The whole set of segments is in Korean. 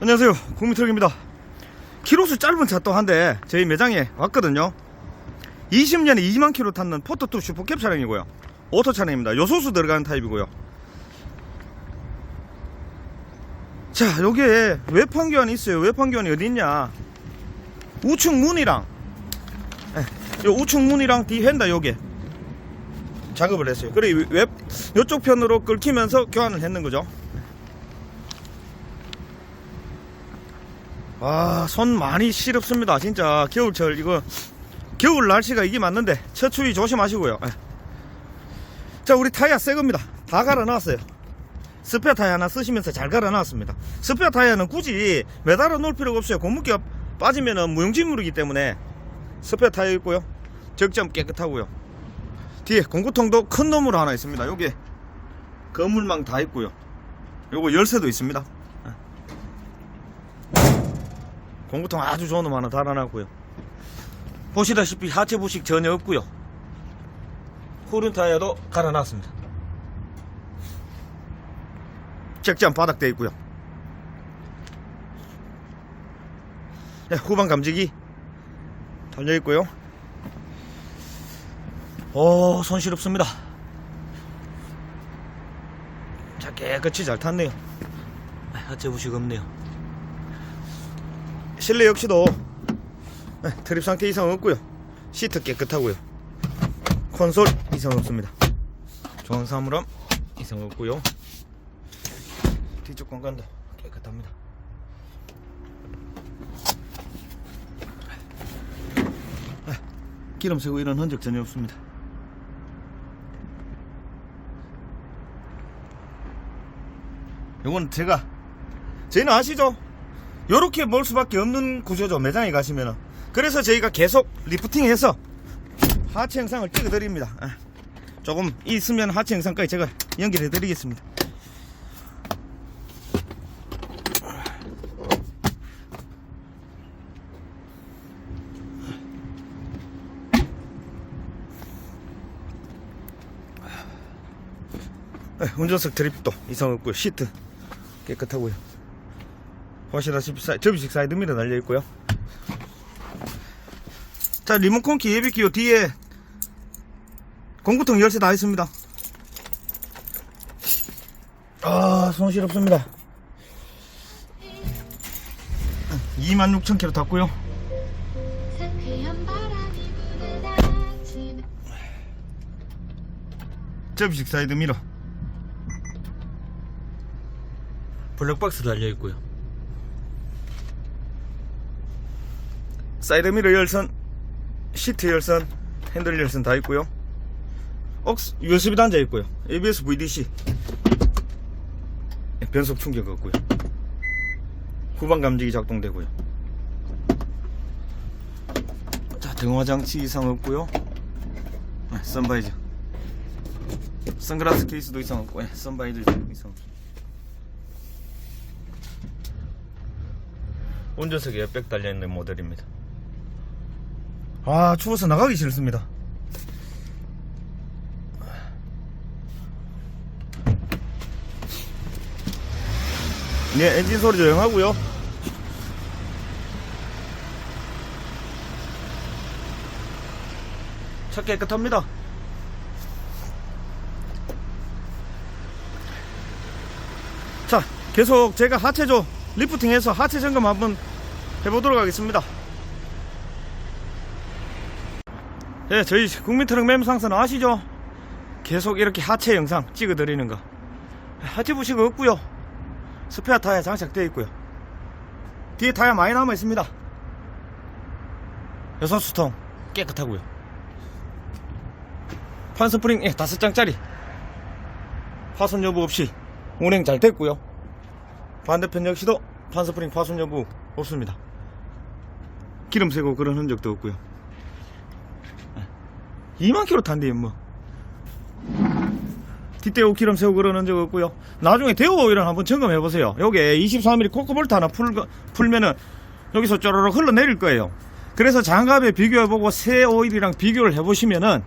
안녕하세요. 국민트럭입니다. 키로수 짧은 차 또 한대 저희 매장에 왔거든요. 20년에 2만 킬로 탔는 포토2 슈퍼캡 차량이고요. 오토 차량입니다. 요소수 들어가는 타입이고요. 자 여기에 외판 교환이 있어요. 외판 교환이 어디 있냐? 우측 문이랑 예, 요 우측 문이랑 뒤 휀다 요게 작업을 했어요. 그래 웹 요쪽 편으로 끌키면서 교환을 했는 거죠 아, 손 많이 시렵습니다. 진짜 겨울철 이거 겨울 날씨가 이게 맞는데 처추위 조심하시고요. 예. 자, 우리 타이어 새 겁니다. 다 갈아 놨어요. 스페어 타이어 하나 쓰시면서 잘 갈아 놨습니다. 스페어 타이어는 굳이 매달아 놓을 필요가 없어요. 고무기가 빠지면은 무용지물이기 때문에 스페어 타이어 있고요. 적점 깨끗하고요. 뒤에 공구통도 큰 놈으로 하나 있습니다. 여기 거물망 다 있고요. 요거 열쇠도 있습니다. 공구통 아주 좋은 놈 하나 달아놨고요. 보시다시피 하체 부식 전혀 없고요. 후륜 타이어도 갈아놨습니다. 적장 바닥돼 있고요. 네, 후방 감지기 달려 있고요. 오, 손실 없습니다. 자, 깨끗이 잘 탔네요. 하체 부식 없네요. 실내 역시도 네, 트립 상태 이상 없고요. 시트 깨끗하고요. 콘솔 이상 없습니다. 좋은 사물함 이상 없고요. 뒤쪽 공간도 깨끗합니다. 네, 기름 새고 이런 흔적 전혀 없습니다. 요건 제가 저희는 아시죠? 요렇게 몰 수밖에 없는 구조죠 매장에 가시면은. 그래서 저희가 계속 리프팅해서 하체 영상을 찍어 드립니다. 아, 조금 있으면 하체 영상까지 제가 연결해 드리겠습니다. 네, 운전석 드립도 이상 없고요. 시트 깨끗하고요 보시다시피 접이식 사이드 미러 달려 있고요. 자 리모컨 기예비 기요. 뒤에 공구통 열쇠 다 있습니다. 아 손실 없습니다. 26,000km 탔고요. 접이식 사이드 미러. 블랙박스 달려 있고요 사이드미러 열선 시트 열선 핸들 열선 다 있고요. 억스 USB 단자 있고요. ABS VDC 변속 충격 없고요. 후방 감지기 작동되고요. 자 등화 장치 이상 없고요. 네, 선바이저. 선글라스 케이스도 이상 없고 예, 선바이저 이상 없고 운전석에 에어백 달려있는 모델입니다 아 추워서 나가기 싫습니다. 네 엔진 소리 조용하고요. 차 깨끗합니다. 자 계속 제가 하체조 리프팅해서 하체 점검 한번 해보도록 하겠습니다 예, 저희 국민트럭 맴상선 아시죠? 계속 이렇게 하체 영상 찍어 드리는 거. 하체 부식 없고요. 스페어 타이어 장착되어 있고요. 뒤에 타이어 많이 남아 있습니다. 여섯 수통 깨끗하고요. 판 스프링 예, 다섯 장짜리. 파손 여부 없이 운행 잘 됐고요. 반대편 역시도 판 스프링 파손 여부 없습니다. 기름 새고 그런 흔적도 없고요. 2만 킬로 탄대요 뭐. 뒷대고 기름 세우고 그러는 적 없고요. 나중에 대우 오일을 한번 점검해 보세요. 요게 23mm 코코볼트 하나 풀, 풀면은 여기서 쪼르륵 흘러내릴 거예요. 그래서 장갑에 비교해 보고 새 오일이랑 비교를 해 보시면은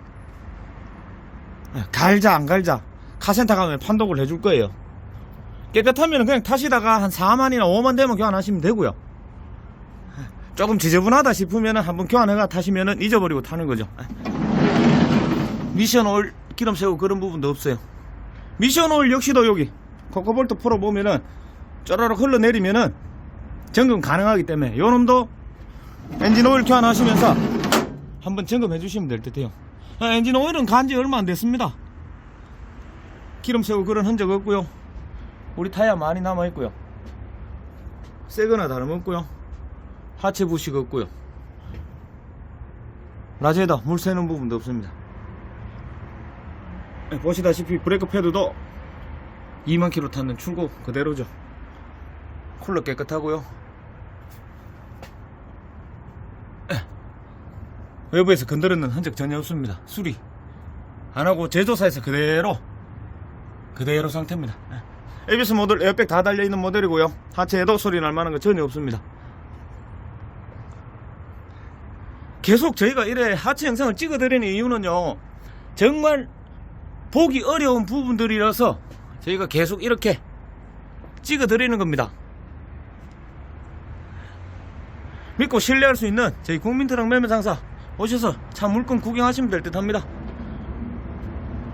갈자 안 갈자. 카센터 가면 판독을 해줄 거예요. 깨끗하면 그냥 타시다가 한 4만이나 5만 되면 교환하시면 되고요. 조금 지저분하다 싶으면 한번 교환해가 타시면 잊어버리고 타는 거죠. 미션 오일 기름 세고 그런 부분도 없어요. 미션 오일 역시도 여기 코코볼트 풀어 보면은 쪼라락 흘러내리면은 점검 가능하기 때문에 요 놈도 엔진 오일 교환하시면서 한번 점검해 주시면 될 듯해요. 아, 엔진 오일은 간지 얼마 안 됐습니다. 기름 세고 그런 흔적 없고요. 우리 타이어 많이 남아 있고요. 새거나 다름없고요. 하체 부식 없고요. 라제다 물 새는 부분도 없습니다. 네, 보시다시피 브레이크 패드도 2만 킬로 탔는 출고 그대로죠. 쿨러 깨끗하고요. 에, 외부에서 건드렸는 흔적 전혀 없습니다. 수리 안 하고 제조사에서 그대로 그대로 상태입니다. 에. ABS 모델 에어백 다 달려 있는 모델이고요. 하체에도 소리 날 만한 거 전혀 없습니다. 계속 저희가 이래 하체 영상을 찍어 드리는 이유는요. 정말 보기 어려운 부분들이라서 저희가 계속 이렇게 찍어 드리는 겁니다. 믿고 신뢰할 수 있는 저희 국민트럭 매매 상사 오셔서 차 물건 구경하시면 될 듯 합니다.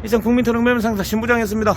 이상 국민트럭 매매 상사 신부장이었습니다.